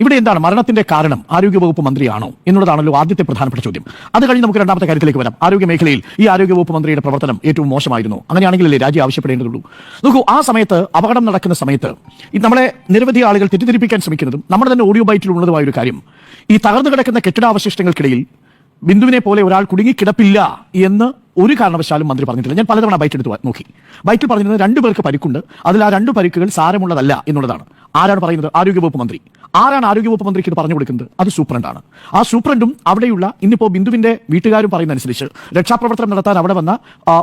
ഇവിടെ എന്താണ് മരണത്തിന്റെ കാരണം? ആരോഗ്യവകുപ്പ് മന്ത്രിയാണോ? എന്നുള്ളതാണല്ലോ ആദ്യത്തെ പ്രധാനപ്പെട്ട ചോദ്യം. അത് കഴിഞ്ഞ് നമുക്ക് രണ്ടാമത്തെ കാര്യത്തിലേക്ക് വരാം. ആരോഗ്യ മേഖലയിൽ ഈ ആരോഗ്യവകുപ്പ് മന്ത്രിയുടെ പ്രവർത്തനം ഏറ്റവും മോശമായിരുന്നു. അങ്ങനെയാണെങ്കിലല്ലേ രാജ്യം ആവശ്യപ്പെടേണ്ടതുള്ളൂ? നോക്കൂ ആ സമയത്ത് അപകടം നടക്കുന്ന സമയത്ത് നമ്മളെ നിരവധി ആളുകൾ തെറ്റിദ്ധരിപ്പിക്കാൻ ശ്രമിക്കുന്നതും നമ്മുടെ തന്നെ ഓഡിയോ ബൈറ്റിൽ ഉള്ളതുമായ ഒരു കാര്യം ഈ തകർന്നു കിടക്കുന്ന കെട്ടിടാവശിഷ്ടങ്ങൾക്കിടയിൽ ബിന്ദുവിനെ പോലെ ഒരാൾ കുടുങ്ങിക്കിടപ്പില്ല എന്ന് ഒരു കാരണവശാലും മന്ത്രി പറഞ്ഞിട്ടില്ല. ഞാൻ പലതവണ ബൈറ്റ് എടുത്ത് നോക്കി. ബൈറ്റിൽ പറഞ്ഞിരുന്നത് രണ്ടു പേർക്ക് പരിക്കുണ്ട്. അതിൽ ആ രണ്ട് പരിക്കുകൾ സാരമുള്ളതല്ല എന്നുള്ളതാണ്. ആരാണ് പറയുന്നത്? ആരോഗ്യവകുപ്പ് മന്ത്രി. ആരാണ് ആരോഗ്യവകുപ്പ് മന്ത്രിക്ക് ഇത് പറഞ്ഞു കൊടുക്കുന്നത്? അത് സൂപ്രണ്ടാണ്. ആ സൂപ്രണ്ടും അവിടെയുള്ള ഇന്നിപ്പോ ബിന്ദുവിന്റെ വീട്ടുകാരും പറയുന്ന അനുസരിച്ച് രക്ഷാപ്രവർത്തനം നടത്താൻ അവിടെ വന്ന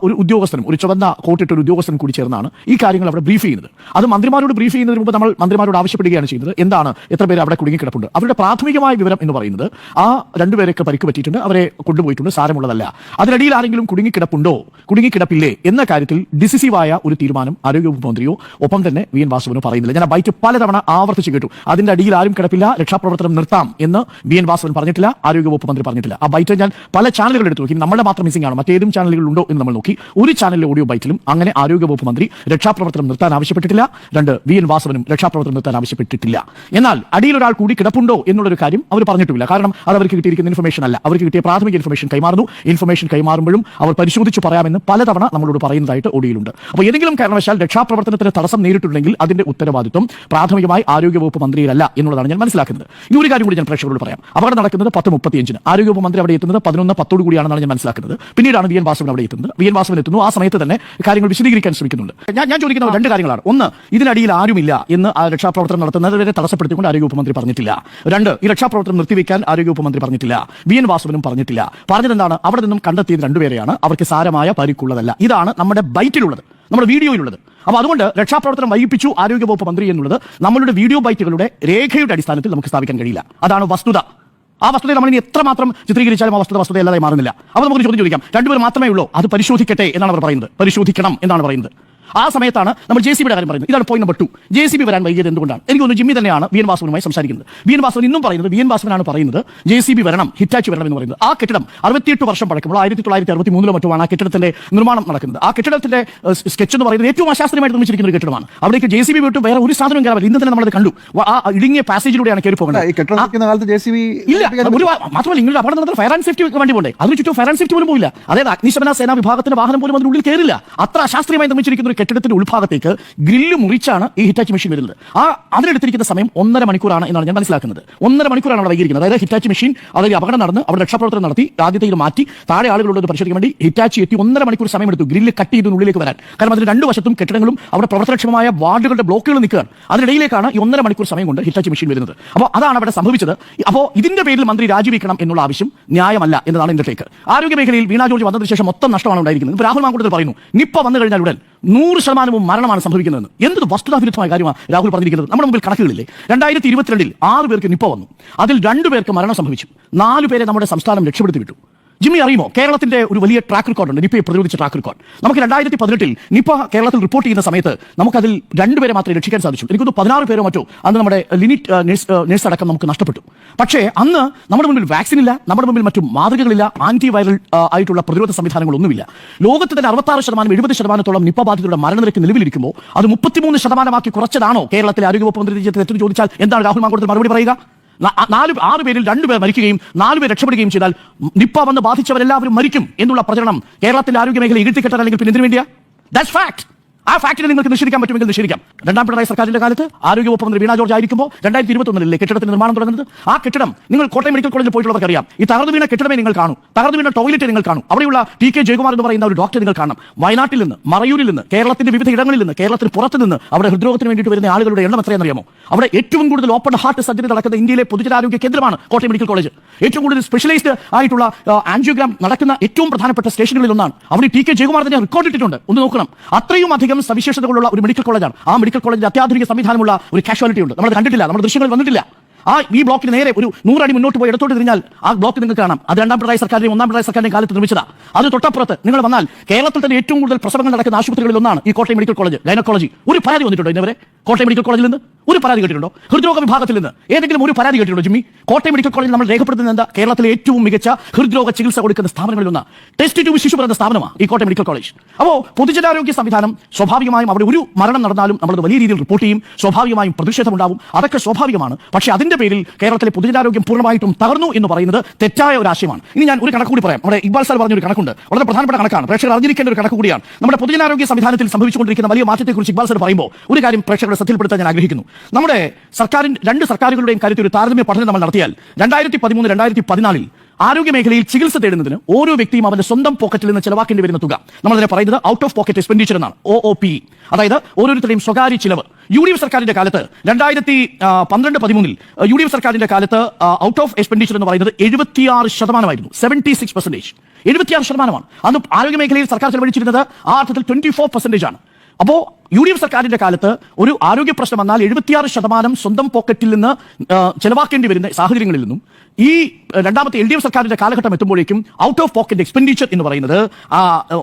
ഒരു ഉദ്യോഗസ്ഥനും ഒരു ചുവന്ന കോട്ടിട്ട് ഒരു ഉദ്യോഗസ്ഥനും കൂടി ചേർന്നാണ് ഈ കാര്യങ്ങൾ അവിടെ ബ്രീഫ് ചെയ്യുന്നത്. അത് മന്ത്രിമാരോട് ബ്രീഫ് ചെയ്യുന്നതിന് മുമ്പ് നമ്മൾ മന്ത്രിമാരോട് ആവശ്യപ്പെടുകയാണ് ചെയ്യുന്നത്. എന്താണ്? എത്ര പേര് അവിടെ കുടുങ്ങിക്കിടപ്പുണ്ട് അവരുടെ പ്രാഥമികമായ വിവരം എന്ന് പറയുന്നത് ആ രണ്ടുപേരൊക്കെ പരിക്ക് പറ്റിയിട്ടുണ്ട്. അവരെ കൊണ്ടുപോയിട്ടുണ്ട്. സാരമുള്ളതല്ല. അതിനിടയിൽ ആരെങ്കിലും കുടുങ്ങിക്കിടപ്പുണ്ടോ കുടുങ്ങിക്കിടപ്പില്ലേ എന്ന കാര്യത്തിൽ ഡിസിസീവായ ഒരു തീരുമാനം ആരോഗ്യവകുപ്പ് മന്ത്രിയോ ഒപ്പം തന്നെ വി എൻ വാസുവിനോ പറയുന്നില്ല. ഞാൻ ബൈറ്റ് ബൈറ്റ് പലതവണ ആവർത്തിച്ച് കേട്ടു. അതിന്റെ അടിയിൽ ആരും കിടപ്പില്ല. രക്ഷാപ്രവർത്തനം നിർത്താം എന്ന് ബി എൻ വാസവൻ പറഞ്ഞിട്ടില്ല. ആരോഗ്യവകുപ്പ് മന്ത്രി പറഞ്ഞിട്ടില്ല. ആ ബൈറ്റ് ഞാൻ പല ചാനലുകൾ എടുത്തു നോക്കി. നമ്മുടെ മാത്രം മിസ്സിംഗ് ആണ്. മറ്റേതും ചാനലുകൾ ഉണ്ടോ എന്ന് നമ്മൾ നോക്കി. ഒരു ചാനലിലെ ഓഡിയോ ബൈറ്റിലും അങ്ങനെ ആരോഗ്യവകുപ്പ് മന്ത്രി രക്ഷാപ്രവർത്തനം നിർത്താൻ ആവശ്യപ്പെട്ടിട്ടില്ല. രണ്ട് വി എൻ വാസവനും രക്ഷാപ്രവർത്തനം നിർത്താൻ ആവശ്യപ്പെട്ടിട്ടില്ല. എന്നാൽ അടിയിൽ ഒരാൾ കൂടി കിടപ്പുണ്ടോ എന്നുള്ളൊരു കാര്യം അവർ പറഞ്ഞിട്ടില്ല. കാരണം അത് അവർക്ക് കിട്ടിയിരിക്കുന്ന ഇൻഫർമേഷൻ അല്ല. അവർക്ക് കിട്ടിയ പ്രാഥമിക ഇൻഫർമേഷൻ കൈമാറുന്നു. ഇൻഫർമേഷൻ കൈമാറുമ്പോഴും അവർ പരിശോധിച്ച് പറയാമെന്ന് പലതവണ നമ്മളോട് പറയുന്നതായിട്ട് ഓഡിയോയിലുണ്ട് അപ്പോൾ ഏതെങ്കിലും കാരണവശാൽ രക്ഷാപ്രവർത്തനത്തിന് തടസ്സം നേരിട്ടുണ്ടെങ്കിൽ അതിന്റെ ഉത്തരവാദിത്വം പ്രാഥമികമായി ആരോഗ്യവകുപ്പ് മന്ത്രിയിലല്ല എന്നുള്ളതാണ് ഞാൻ മനസ്സിലാക്കുന്നത്. ഇനി ഒരു കാര്യം കൂടി ഞാൻ പ്രേക്ഷകരോട് പറയാം. അപകടം നടക്കുന്നത് പത്ത് മുപ്പത്തിയഞ്ചിന്. ആരോഗ്യവകുപ്പ് മന്ത്രി അവിടെ എത്തുന്നത് പതിനൊന്ന് പത്തോടു കൂടിയാണെന്നാണ് ഞാൻ മനസ്സിലാക്കുന്നത്. പിന്നീടാണ് വി എൻ വാസവൻ അവിടെ എത്തുന്നത്. വി എൻ വാസവൻ എത്തുന്നു. ആ സമയത്ത് തന്നെ കാര്യങ്ങൾ വിശദീകരിക്കാൻ ശ്രമിക്കുന്നുണ്ട്. ഞാൻ ഞാൻ ചോദിക്കുന്ന രണ്ട് കാര്യങ്ങളാണ്. ഒന്ന് ഇതിനടിയിൽ ആരുമില്ല എന്ന് ആ രക്ഷാപ്രവർത്തനം നടത്തുന്നവരെ തടസ്സപ്പെടുത്തിക്കൊണ്ട് ആരോഗ്യവകുപ്പ് മന്ത്രി പറഞ്ഞിട്ടില്ല. രണ്ട് ഈ രക്ഷാപ്രവർത്തനം നിർത്തിവെക്കാൻ ആരോഗ്യവകുപ്പ് മന്ത്രി പറഞ്ഞിട്ടില്ല. വി എൻ വാസവനും പറഞ്ഞിട്ടില്ല. പറഞ്ഞത് എന്താണ് അവിടെ നിന്നും കണ്ടെത്തിയത് രണ്ടുപേരെയാണ്. അവർക്ക് സാരമായ പരിക്കുള്ളതല്ല. ഇതാണ് നമ്മുടെ ബൈറ്റിലുള്ളത്. നമ്മുടെ വീഡിയോയിലുള്ളത്. അപ്പോൾ അതുകൊണ്ട് രക്ഷാപ്രവർത്തനം വൈകിപ്പിച്ചു ആരോഗ്യവകുപ്പ് മന്ത്രി എന്നുള്ളത് നമ്മളുടെ വീഡിയോ ബൈറ്റുകളുടെ രേഖയുടെ അടിസ്ഥാനത്തിൽ നമുക്ക് സ്ഥാപിക്കാൻ കഴിയില്ല. അതാണ് വസ്തുത. ആ വസ്തുതയെ നമ്മൾ ഇനി എത്രമാത്രം ചിത്രീകരിച്ചാലും ആ വസ്തുത വസ്തുതയല്ലാതെ മാറുന്നില്ല. അപ്പോൾ നമുക്ക് ചോദ്യം ചോദിക്കാം. രണ്ടുപേർ മാത്രമേ ഉള്ളൂ. അത് പരിശോധിക്കട്ടെ എന്നാണ് അവർ പറയുന്നത്. പരിശോധിക്കണം എന്നാണ് പറയുന്നത്. ആ സമയത്താണ് നമ്മൾ ജെ സി ബിയുടെ കാര്യം പറയുന്നത്. ഇതാണ് point number two J C B വരാൻ വൈകിയത് എന്തുകൊണ്ടാണ്? എനിക്ക് തോന്നുന്നു ജിമ്മി തന്നെയാണ് വി എൻ വാസവനുമായി സംസാരിക്കുന്നത്. വി എൻ വാസവൻ ഇന്നും പറയുന്നത് വി എൻ വാസവനാണ് പറയുന്നത് ജെ സി ബി വരണം ഹിറ്റാച്ച് വരണം എന്ന് പറയുന്നത്. ആ കെട്ടിടം അറുപത്തിയെട്ട് വർഷം പഴക്കമുള്ള ആയിരത്തി തൊള്ളായിരത്തി അറുപത്തി മൂന്നിലോ മറ്റുമാണ് ആ കെട്ടിടത്തിന്റെ നിർമ്മാണം നടക്കുന്നത്. ആ കെട്ടിടത്തിന്റെ സ്കെച്ച് എന്ന് പറയുന്നത് ഏറ്റവും അശാസ്ത്രീയമായിട്ട് നിർമ്മിച്ചിരിക്കുന്ന ഒരു കെട്ടിടമാണ്. അവിടേക്ക് ജെ സി ബി വിട്ട് വേറെ ഒരു സാധനം കയറാൻ ഇന്ന് തന്നെ നമ്മളത് കണ്ടു. ആ ഇടുങ്ങിയ പാസേജിലൂടെയാണ് കയറി പോകുന്നത് ജെ സി ബി ഇല്ല മാത്രമല്ല നിങ്ങളുടെ അപകടം നടന്ന ഫയർ ആൻഡ് സേഫ്റ്റി വണ്ടി പോണ്ടേ. അതിന് ചുറ്റും ഫയർ ആൻഡ് സേഫ്റ്റി പോലും പോയില്ല അതായത് അഗ്നിശമന സേനാ വിഭാഗത്തിന്റെ വാഹനം പോലും അതിനുള്ളിൽ കയറില്ല. അത്ര അശാസ്ത്രീയമായി നിർമ്മിച്ചിരിക്കുന്ന ഒരു കെട്ടിടത്തിന്റെ ഉൾഭാഗത്തേക്ക് ഗ്രില്ല് മുറിച്ചാണ് ഈ ഹിറ്റാച്ചി മെഷീൻ വരുന്നത്. ആ അതിനെടുത്തിരിക്കുന്ന സമയം ഒന്നര മണിക്കൂറാണ് എന്നാണ് ഞാൻ മനസ്സിലാക്കുന്നത്. ഒന്നര മണിക്കൂറാണ് അവിടെ വൈകിയിരിക്കുന്നത്. അതായത് ഹിറ്റാച്ചി മെഷീൻ അതായത് അപകടം നടന്ന് അവിടെ രക്ഷാപ്രവർത്തനം നടത്തി ആദ്യത്തെ ഇത് മാറ്റി താഴെ ആളുകളോട് പരിശോധിക്കാൻ വേണ്ടി ഹിറ്റാച്ചി എത്തി ഒന്നര മണിക്കൂർ സമയം സമയമെടുത്തു. ഗ്രില്ല് കട്ട് ചെയ്ത് ഉള്ളിലേക്ക് വരാൻ. കാരണം അതിന് രണ്ട് വശത്തും കെട്ടിടങ്ങളും അവിടെ പ്രവർത്തനക്ഷമമായ വാർഡുകളുടെ ബ്ലോക്കുകൾ നിൽക്കുകയാണ്. അതിനിടയിലേക്കാണ് ഈ ഒന്നര മണിക്കൂർ സമയം കൊണ്ട് ഹിറ്റാച്ചി മെഷീൻ വരുന്നത്. അപ്പോൾ അതാണ് അവിടെ സംഭവിച്ചത്. അപ്പോൾ ഇതിന്റെ പേരിൽ മന്ത്രി രാജിവെക്കണം എന്നുള്ള ആവശ്യം ന്യായമല്ല എന്നതാണ് എന്റെ ടേക്ക് ആരോഗ്യ മേഖലയിൽ വീണാ ജോർജ് വന്നതിന് ശേഷം മൊത്തം നഷ്ടമാണ് ഉണ്ടായിരിക്കുന്നത്. രാഹുൽ മാങ്കൂട്ടത്തിൽ പറയുന്നു നിപ്പ വന്നു കഴിഞ്ഞാൽ ഉടൻ. നൂറ് ശതമാനവും മരണമാണ് സംഭവിക്കുന്നതെന്ന്. എന്തൊരു വസ്തുതാവിരുദ്ധമായ കാര്യമാണ് രാഹുൽ പറഞ്ഞിരിക്കുന്നത്. നമ്മുടെ മുമ്പിൽ കണക്കുകളില്ലേ? രണ്ടായിരത്തി ഇരുപത്തിരണ്ടിൽ ആറ് പേർക്ക് നിപ്പ വന്നു. അതിൽ രണ്ടു പേർക്ക് മരണം സംഭവിച്ചു. നാലു പേരെ നമ്മുടെ സംസ്ഥാനം രക്ഷപ്പെടുത്തി വിട്ടു ജിമ്മി അറിയുമോ? കേരളത്തിന്റെ ഒരു വലിയ ട്രാക്ക് റെക്കോർഡ് ഉണ്ട്. നിപ്പയെ പ്രതിരോധിച്ച ട്രാക്ക് റെക്കോർഡ് നമുക്ക് രണ്ടായിരത്തി പതിനെട്ടിൽ നിപ്പ കേരളത്തിൽ റിപ്പോർട്ട് ചെയ്യുന്ന സമയത്ത് നമുക്കതിൽ രണ്ടുപേരെ മാത്രമേ രക്ഷിക്കാൻ സാധിച്ചു. എനിക്കൊന്ന് പതിനാറ് പേരോ മറ്റോ അന്ന് നമ്മുടെ ലിനിറ്റ് നഴ്സ് അടക്കം നമുക്ക് നഷ്ടപ്പെട്ടു. പക്ഷേ അന്ന് നമ്മുടെ മുമ്പിൽ വാക്സിൻ ഇല്ല നമ്മുടെ മുമ്പിൽ മറ്റു മാതൃകകളില്ല ആന്റി വൈറൽ ആയിട്ടുള്ള പ്രതിരോധ സംവിധാനങ്ങളൊന്നുമില്ല. ലോകത്ത് തന്നെ അറുപത്താറ് ശതമാനം എഴുപത് ശതമാനത്തോളം നിപ്പ ബാധിതരുടെ മരണനിരക്ക് നിലവിലിരിക്കുമ്പോൾ അത് മുപ്പത്തിമൂന്ന് ശതമാനമാക്കി കുറച്ചതാണോ കേരളത്തിലെ ആരോഗ്യവകുപ്പ് മന്ത്രി ചോദിച്ചാൽ എന്താണ് രാഹുൽ മാങ്കൂട്ടത്തിൽ മറുപടി പറയുക? നാല് ആറ് പേരിൽ രണ്ടുപേർ മരിക്കുകയും നാല് പേർ രക്ഷപ്പെടുകയും ചെയ്താൽ നിപ്പ വന്ന് ബാധിച്ചവരെല്ലാവരും മരിക്കും എന്നുള്ള പ്രചരണം കേരളത്തിലെ ആരോഗ്യ മേഖല ഇഴുത്തിക്കെട്ടാൻ അല്ലെങ്കിൽ പിന്നെ എന്തിനു വേണ്ടിയാ? ദാറ്റ്സ് ഫാക്ട് ആ ഫാക്ടിനെ നിങ്ങൾക്ക് നിഷേധിക്കാൻ പറ്റുമെങ്കിൽ നിഷേധിക്കാം. രണ്ടാം പിണറായി സർക്കാരിന്റെ കാലത്ത് ആരോഗ്യവകുപ്പ് മന്ത്രി വീണ ജോർജ് ആയിരിക്കുമ്പോൾ രണ്ടായിരത്തി ഇരുപത്തൊന്നിലെ കെട്ടിടത്തിന്റെ നിർമ്മാണം തുടങ്ങുന്നത്? ആ കെട്ടിടം നിങ്ങൾ കോട്ടയം മെഡിക്കൽ കോളേജിൽ പോയിട്ടുള്ളവർക്കറിയാം ഈ തകർന്നു വീണ കെട്ടിടമേ നിങ്ങൾ കാണും. തകർന്നു വീണ ടോയ്ലറ്റ് നിങ്ങൾ കാണും. അവിടെയുള്ള ടി കെ ജയകുമാർ എന്ന് പറയുന്ന ഒരു ഡോക്ടർ നിങ്ങൾ കാണണം. വയനാട്ടിൽ നിന്ന് മറയൂരിൽ നിന്ന് കേരളത്തിന്റെ വിവിധ ഇടങ്ങളിൽ നിന്ന് കേരളത്തിന് പുറത്ത് നിന്ന് അവിടെ ഹൃദ്രോഗത്തിന് വേണ്ടിയിട്ട് വരുന്ന ആളുകളുടെ എണ്ണം എത്രയെന്നറിയാമോ അവിടെ ഏറ്റവും കൂടുതൽ ഓപ്പൺ ഹാർട്ട് സർജറി നടക്കുന്ന ഇന്ത്യയിലെ പൊതുജനാരോഗ്യ കേന്ദ്രമാണ് കോട്ടയം മെഡിക്കൽ കോളേജ്. ഏറ്റവും കൂടുതൽ സ്പെഷ്യലൈസ്ഡ് ആയിട്ടുള്ള ആൻജിയോഗ്രാം നടക്കുന്ന ഏറ്റവും പ്രധാനപ്പെട്ട സ്റ്റേഷനുകളിൽ ഒന്നാണ്. അവിടെ ടി കെ ജയകുമാർ തന്നെ റെക്കോർഡ് ഇട്ടിട്ടുണ്ട്. ഒന്ന് നോക്കണം. അത്രയും അധികം സവിശേഷതകളുള്ള ഒരു മെഡിക്കൽ കോളേജാണ് ആ മെഡിക്കൽ കോളേജിൽ അത്യാധുനിക സംവിധാനമുള്ള ഒരു കാഷ്വാലിറ്റി ഉണ്ട്. നമ്മൾ കണ്ടിട്ടില്ല. നമ്മുടെ ദൃശ്യങ്ങൾ വന്നിട്ടില്ല. ആ ഈ ബ്ലോക്കിന് നേരെ ഒരു നൂറടി മുന്നോട്ട് പോയി ഇടത്തോട്ട് തിരിഞ്ഞാൽ ആ ബ്ലോക്ക് നിങ്ങൾക്ക് കാണാം. അത് രണ്ടാം പിണറായി സർക്കാരിന്റെയും ഒന്നാം പിണറായി സർക്കാരിന്റെ കാലത്ത് നിർമ്മിച്ചതാ. അത് തൊട്ടപ്പുറത്ത് നിങ്ങൾ വന്നാൽ കേരളത്തിൽ തന്നെ ഏറ്റവും കൂടുതൽ പ്രസവങ്ങൾ നടക്കുന്ന ആശുപത്രികളിൽ ഒന്നാണ് ഈ കോട്ടയം മെഡിക്കൽ കോളേജ്. ഗൈനക്കോളജി. ഒരു പരാതി വന്നിട്ടുണ്ടോ ഇന്നവരെ കോട്ടയം മെഡിക്കൽ കോളേജിൽ നിന്ന്? ഒരു പരാതി കേട്ടിട്ടുണ്ടോ? ഹൃദ്രോഗ വിഭാഗത്തിൽ നിന്ന് ഏതെങ്കിലും ഒരു പരാതി കേട്ടിട്ടുണ്ടോ ജിമ്മി? കോട്ടയം മെഡിക്കൽ കോളേജിൽ നമ്മൾ രേഖപ്പെടുത്തുന്നത് എന്താ? കേരളത്തിലെ ഏറ്റവും മികച്ച ഹൃദ്രോഗ ചികിത്സ കൊടുക്കുന്ന സ്ഥാപനങ്ങളിൽ ഒന്ന്. ടെസ്റ്റ് ട്യൂബ് ശിശു പറയുന്ന സ്ഥാപനമാണ് ഈ കോട്ടയം മെഡിക്കൽ കോളേജ്. അപ്പോൾ പൊതുജനാരോഗ്യ സംവിധാനം സ്വാഭാവികമായും അവിടെ ഒരു മരണം നടന്നാലും നമ്മൾ വലിയ രീതിയിൽ റിപ്പോർട്ട് ചെയ്യും. സ്വാഭാവികമായും പ്രതിഷേധമുണ്ടാവും അതൊക്കെ സ്വാഭാവികമാണ്. പക്ഷേ അതിന്റെ പേരിൽ കേരളത്തിലെ പൊതുജനാരോഗ്യം പൂർണമായിട്ടും തകർന്നു എന്ന് പറയുന്നത് തെറ്റായ ഒരു ആശയമാണ്. ഇനി ഞാൻ ഒരു കണക്ക് കൂടി പറയാം. നമ്മുടെ ഇക്ബാൽ സാർ പറഞ്ഞൊരു കണക്കുണ്ട്. വളരെ പ്രധാനപ്പെട്ട കണക്കാണ്. പ്രേക്ഷകർ അറിഞ്ഞിരിക്കേണ്ട ഒരു കണക്ക് കൂടിയാണ്. നമ്മുടെ പൊതുജനാരോഗ്യ സംവിധാനത്തിൽ സംഭവിച്ചുകൊണ്ടിരിക്കുന്ന വലിയ മാറ്റത്തെക്കുറിച്ച് ഇക്ബാൽ സാർ പറയുമ്പോൾ ഒരു കാര്യം പ്രേക്ഷകരുടെ ശ്രദ്ധയിൽപ്പെടുത്താൻ ഞാൻ ആഗ്രഹിക്കുന്നു. നമ്മുടെ സർക്കാരിന്റെ രണ്ട് സർക്കാരുകളുടെയും കാര്യത്തിൽ ഒരു താരതമ്യ പഠനം നമ്മൾ നടത്തിയാൽ രണ്ടായിരത്തി പതിമൂന്ന് രണ്ടായിരത്തി പതിനാലിൽ ആരോഗ്യ മേഖലയിൽ ചികിത്സ തേടുന്നതിന് ഓരോ വ്യക്തിയും അവന്റെ സ്വന്തം പോക്കറ്റിൽ നിന്ന് ചിലവാക്കേണ്ടി വരുന്ന തുക. നമ്മളതിനെ പറയുന്നത് ഔട്ട് ഓഫ് പോക്കറ്റ് എക്സ്പെൻഡിച്ചർ എന്നാണ്. ഒ ഒ പി അതായത് ഓരോരുത്തരുടെയും സ്വകാര്യ ചിലവ്. യു ഡി എഫ് സർക്കാരിന്റെ കാലത്ത് രണ്ടായിരത്തി പന്ത്രണ്ട് പതിമൂന്നിൽ യു ഡി എഫ് സർക്കാരിന്റെ കാലത്ത് ഔട്ട് ഓഫ് എക്സ്പെൻഡിച്ചർ എന്ന് പറയുന്നത് എഴുപത്തിയാറ് ശതമാനമായിരുന്നു. സെവന്റി സിക്സ് പെർസെന്റേജ് എഴുപത്തിയാറ് ശതമാനമാണ്. അന്ന് ആരോഗ്യ മേഖലയിൽ സർക്കാർ ചെലവഴിച്ചിരുന്നത് ആ അർത്ഥത്തിൽ ട്വന്റി ഫോർ പെർസെന്റേജ് ആണ്. അപ്പോ യു ഡി എഫ് സർക്കാരിന്റെ കാലത്ത് ഒരു ആരോഗ്യ പ്രശ്നം വന്നാൽ എഴുപത്തിയാറ് ശതമാനം സ്വന്തം പോക്കറ്റിൽ നിന്ന് ചെലവാക്കേണ്ടി വരുന്ന സാഹചര്യങ്ങളിൽ നിന്നും ഈ രണ്ടാമത്തെ എൽ ഡി എഫ് സർക്കാരിന്റെ കാലഘട്ടം എത്തുമ്പോഴേക്കും ഔട്ട് ഓഫ് പോക്കറ്റ് എക്സ്പെൻഡിച്ചർ എന്ന് പറയുന്നത്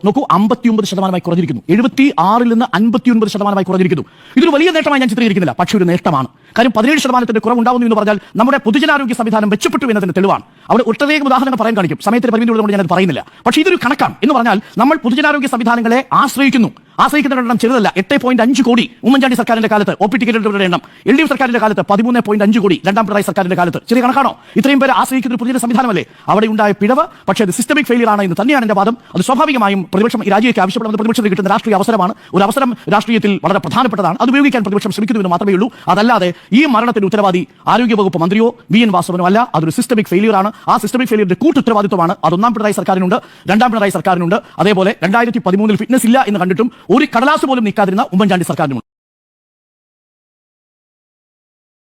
നോക്കൂ അമ്പത്തിയൊമ്പത് ശതമാനമായി കുറഞ്ഞിരിക്കുന്നു. എഴുപത്തി ആറിൽ നിന്ന് അൻപത്തിയൊൻപത് ശതമാനമായി കുറഞ്ഞിരിക്കുന്നു. ഇതൊരു വലിയ നേട്ടമായി ഞാൻ ചിത്രീകരിക്കുന്നില്ല പക്ഷേ ഒരു നേട്ടമാണ്. കാര്യം പതിനേഴ് ശതമാനത്തിന്റെ കുറവുണ്ടാവുന്നു എന്ന് പറഞ്ഞാൽ നമ്മുടെ പൊതുജനാരോഗ്യ സംവിധാനം മെച്ചപ്പെട്ടു എന്നതിന് തെളിവാണ്. അവിടെ ഒട്ടനേക ഉദാഹരണം പറയാൻ കാണിക്കും. സമയത്തിന് പരിമിതി ഞാനത് പറയുന്നില്ല. പക്ഷേ ഇതൊരു കണക്കാണ്. എന്ന് പറഞ്ഞാൽ നമ്മൾ പൊതുജനാരോഗ്യ സംവിധാനങ്ങളെ ആശ്രയിക്കുന്നു. ആശ്രയിക്കുന്ന എണ്ണം ചെറുതല്ല. എട്ട് പോയിന്റ് അഞ്ച് കോടി ഉമ്മൻചാണ്ടി സർക്കാരിന്റെ കാലത്ത് ഒ പി ടിക്കറ്റുകളുടെ എണ്ണം. എൽ ഡി എഫ് സർക്കാരിന്റെ കാലത്ത് പതിമൂന്ന് പോയിന്റ് അഞ്ച് കോടി രണ്ടാം പിണറായി സർക്കാരിന്റെ കാലത്ത്. ചെറിയ കണക്കാണോ? ഇത്രയും പേര് ആശ്രയിക്കുന്ന ഒരു പുതിയ സംവിധാനമല്ലേ? അവിടെ ഉണ്ടായ പിഴവ് പക്ഷേ അത് സിസ്റ്റമിക് ഫെയിലിയർ ആണ് എന്ന് തന്നെയാണ് എന്റെ വാദം. അത് സ്വാഭാവികമായും പ്രതിപക്ഷം ഈ രാജ്യത്തേക്ക് ആവശ്യപ്പെടുന്നത് പ്രതിപക്ഷത്തിന് കിട്ടുന്ന രാഷ്ട്രീയ അവസരമാണ്. ഒരു അവസരം രാഷ്ട്രീയത്തിൽ വളരെ പ്രധാനപ്പെട്ടതാണ്. അത് ഉപയോഗിക്കാൻ പ്രതിപക്ഷം ശ്രമിക്കുന്നുവെന്ന് മാത്രമേ ഉള്ളൂ. അതല്ലാതെ ഈ മരണത്തിന് ഉത്തരവാദി ആരോഗ്യവകുപ്പ് മന്ത്രിയോ വി എൻ വാസവനോ അല്ല. അതൊരു സിസ്റ്റമിക് ഫെയിലിയർ ആണ്. ആ സിസ്റ്റമിക് ഫെയിലിയറിന്റെ കൂട്ടുത്തരവാദിത്വമാണ്. അത് ഒന്നാം പിണറായി സർക്കാരിനുണ്ട് രണ്ടാം പിണറായി സർക്കാരിനുണ്ട്. അതേപോലെ രണ്ടായിരത്തി പതിമൂന്നിൽ ഫിറ്റ്നസ് ഇല്ല എന്ന് കണ്ടിട്ടും ഒരു കടലാസ് പോലും നീക്കാതിരുന്ന ഉമ്മൻചാണ്ടി സർക്കാരിനുണ്ട്